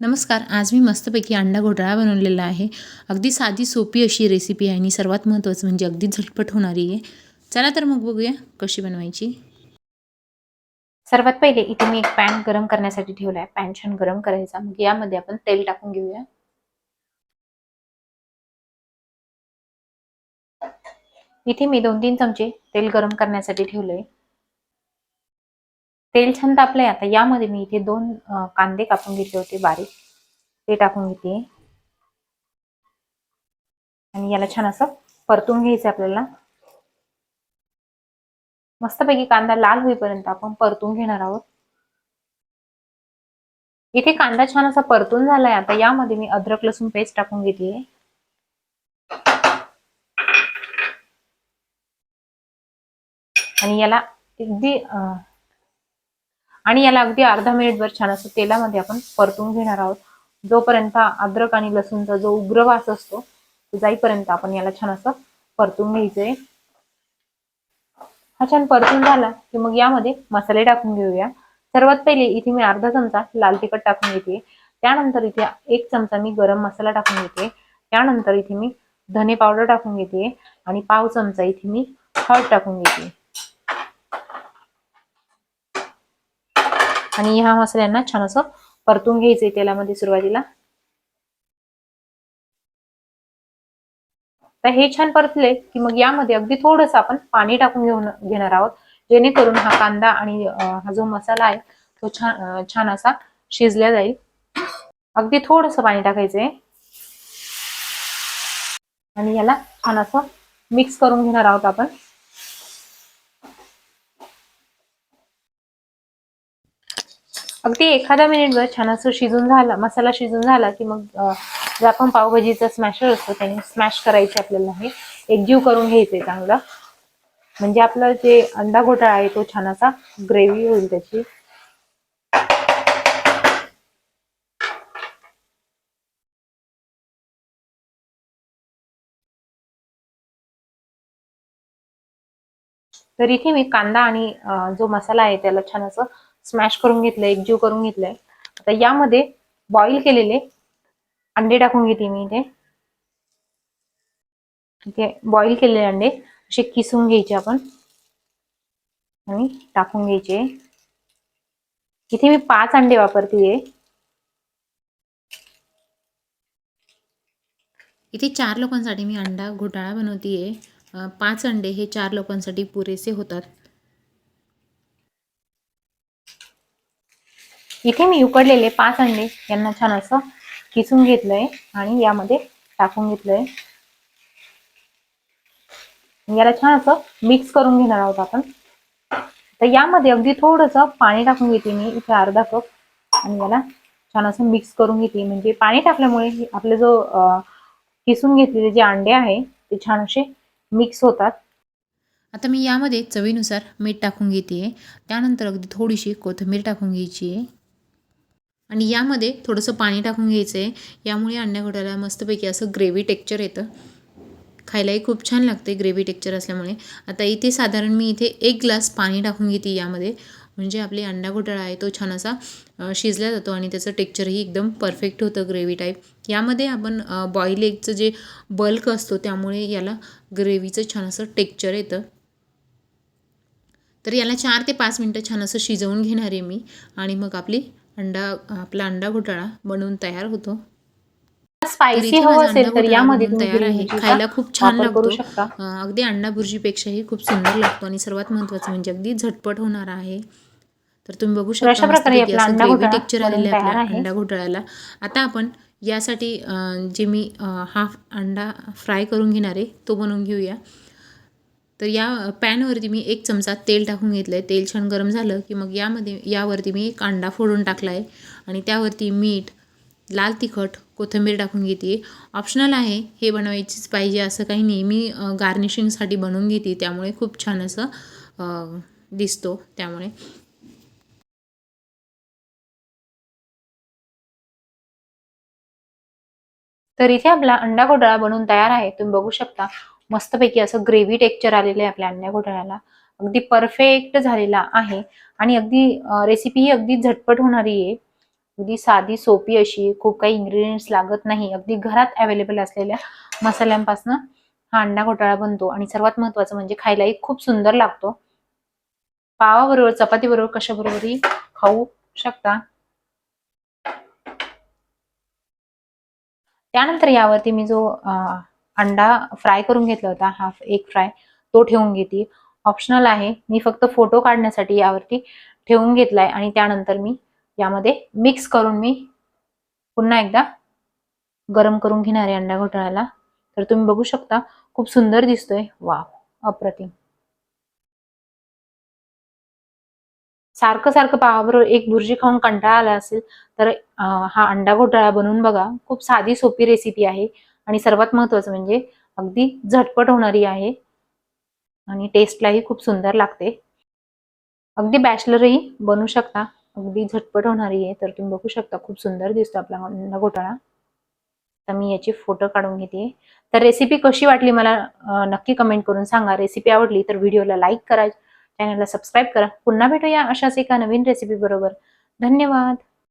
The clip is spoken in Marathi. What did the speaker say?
नमस्कार आज मी मस्तपैकी अंडा घोटाळा बनवलेला आहे. अगदी साधी सोपी अशी रेसिपी आहे आणि सर्वात महत्त्वाचं म्हणजे अगदी झटपट होणारी आहे. चला तर मग बघूया कशी बनवायची. सर्वात पहिले इथे मी एक पॅन गरम करण्यासाठी ठेवला आहे पॅन छान गरम करायचा. मग यामध्ये आपण तेल टाकून घेऊया. इथे मी दोन तीन चमचे तेल गरम करण्यासाठी ठेवलंय. तेल छान तापलंय आता. यामध्ये मी इथे दोन कांदे कापून घेतले होते बारीक. ते टाकून घेते. आणि याला छान असं परतून घ्यायचं आपल्याला. मस्तपैकी कांदा लाल होईपर्यंत आपण परतून घेणार आहोत. इथे कांदा छान असा परतून झालाय. आता यामध्ये मी अद्रक लसूण पेस्ट टाकून घेतली आणि याला अगदी आणि याला अगदी अर्धा मिनिटभर छान असं तेलामध्ये आपण परतून घेणार आहोत. जोपर्यंत अद्रक आणि लसूणचा जो उग्र वास असतो तो जाईपर्यंत आपण याला छान असं परतून घ्यायचंय. हा छान परतून झाला की मग यामध्ये मसाले टाकून घेऊया. सर्वात पहिले इथे मी अर्धा चमचा लाल तिखट टाकून घेते. त्यानंतर इथे एक चमचा मी गरम मसाला टाकून घेते. त्यानंतर इथे मी धने पावडर टाकून घेते. आणि पाव चमचा इथे मी हळद टाकून घेते. आणि ह्या मसाल्यांना छान असं परतून घ्यायचंय तेलामध्ये सुरुवातीला. तर हे छान परतले की मग यामध्ये अगदी थोडस आपण पाणी टाकून घेऊन घेणार आहोत. जेणेकरून हा कांदा आणि हा जो मसाला आहे तो छान छान असा शिजला जाईल. अगदी थोडस पाणी टाकायचंय. आणि याला छान असं मिक्स करून घेणार आहोत आपण. अगदी एखादा मिनिटभर छान असं शिजून झाला मसाला शिजून झाला की मग जर जे आपण पावभाजीचा स्मॅशर असतो त्याने स्मॅश करायचे आपल्याला हे एकजीव करून घ्यायचंय चांगलं. म्हणजे आपलं जे अंडा घोटाळा आहे तो छान असा ग्रेव्ही होईल त्याची. तर इथे मी कांदा आणि जो मसाला आहे त्याला छान असं स्मॅश करून घेतलंय एकजीव करून घेतलंय. आता यामध्ये बॉईल केलेले अंडे टाकून घेते मी इथे. इथे बॉईल केलेले अंडे असे किसून घ्यायचे आपण. आणि टाकून घ्यायचे. इथे मी पाच अंडे वापरते इथे चार लोकांसाठी मी अंडा घोटाळा बनवतीये. पाच अंडे हे चार लोकांसाठी पुरेसे होतात. इथे मी उकडलेले पाच अंडे यांना छान असं किसून घेतलंय आणि यामध्ये टाकून घेतलंय. याला छान असं मिक्स करून घेणार आहोत आपण. तर यामध्ये अगदी थोडस पाणी टाकून घेते मी इथे अर्धा कप. आणि याला छान असं मिक्स करून घेते. म्हणजे पाणी टाकल्यामुळे आपला आपले जो किसून घेतलेले जे अंडे आहे ते छान असे मिक्स होतात. आता मी यामध्ये चवीनुसार मीठ टाकून घेते त्यानंतर अगदी थोडीशी कोथिंबीर टाकून घ्यायची आहे. आणि यामध्ये थोडंसं पाणी टाकून घ्यायचं आहे यामुळे अंड्या घोटाळ्याला मस्तपैकी असं ग्रेव्ही टेक्चर येतं. खायलाही खूप छान लागते ग्रेव्ही टेक्चर असल्यामुळे. आता इथे साधारण मी इथे एक ग्लास पाणी टाकून घेते यामध्ये. म्हणजे आपली अंडा घोटाळा आहे तो छान असा शिजला जातो आणि त्याचं टेक्चरही एकदम परफेक्ट होतं ग्रेव्ही टाईप यामध्ये आपण बॉईल एगचं जे बल्क असतो त्यामुळे याला ग्रेव्हीचं छान असं टेक्चर येतं. तर याला चार ते पाच मिनटं छान असं शिजवून घेणार आहे मी. आणि मग आपली अंडा आपला अंडा घोटाळा बनवून तयार होतो. स्पायसी हवं असेल तर यामध्ये तयार आहे. खायला खूप छान लागतो. अगदी अंडा भुर्जीपेक्षाही खूप सुंदर लागतो आणि सर्वात महत्त्वाचं म्हणजे अगदी झटपट होणार आहे. तर तुम्ही बघू शकता ग्रेव्ही टेक्चर आलेलं आपल्या. अंडा घोटाळ्याला. आता आपण यासाठी जे मी हाफ अंडा फ्राय करून घेणार आहे तो बनवून घेऊया. तर या पॅनवरती मी एक चमचा तेल टाकून घेतलं आहे तेल छान गरम झालं की मग यामध्ये यावरती मी एक अंडा फोडून टाकला आहे आणि त्यावरती मीठ लाल तिखट कोथिंबीर टाकून घेते. ऑप्शनल आहे हे बनवायचीच पाहिजे असं काही नाही. मी गार्निशिंगसाठी बनवून घेते. त्यामुळे खूप छान असं दिसतो त्यामुळे. तर इथे आपला अंडा घोटाळा बनवून तयार आहे. तुम्ही बघू शकता. मस्तपैकी असं ग्रेव्ही टेक्चर आलेलं आहे आपल्या अंड्या घोटाळ्याला अगदी परफेक्ट झालेला आहे. आणि अगदी रेसिपी ही अगदी झटपट होणारी आहे. अगदी साधी सोपी अशी खूप काही इन्ग्रेडियंट्स लागत नाही. अगदी घरात अवेलेबल असलेल्या मसाल्यांपासून हा अंडा घोटाळा बनतो. आणि सर्वात महत्वाचं म्हणजे खायलाही खूप सुंदर लागतो. पावाबरोबर चपातीबरोबर कशाबरोबरही खाऊ शकता? त्यानंतर यावरती मी जो अंडा फ्राय करून घेतला होता हाफ एक फ्राय तो ठेवून घेते. ऑप्शनल आहे. मी फक्त फोटो काढण्यासाठी यावरती ठेवून घेतलाय आणि त्यानंतर मी यामध्ये मिक्स करून मी पुन्हा एकदा गरम करून घेणार आहे अंडा घोटाळ्याला. तर तुम्ही बघू शकता खूप सुंदर दिसतोय. वा अप्रतिम. सारखं सारखं पावाबरोबर एक भुर्जी खाऊन कंटाळा आला असेल तर हा अंडा घोटाळा बनवून बघा. खूप साधी सोपी रेसिपी आहे. आणि सर्वात महत्वाचं म्हणजे अगदी झटपट होणारी आहे. आणि टेस्टलाही खूप सुंदर लागते. अगदी बॅचलरही बनवू शकता. अगदी झटपट होणारी आहे तर तुम्ही बघू शकता. खूप सुंदर दिसतो आपला अंडा घोटाळा. तर मी याची फोटो काढून घेते. तर रेसिपी कशी वाटली मला नक्की कमेंट करून सांगा. रेसिपी आवडली तर व्हिडिओला लाईक करा. चॅनलला सबस्क्राईब करा. पुन्हा भेटूया अशाच एका नवीन रेसिपी बरोबर. धन्यवाद!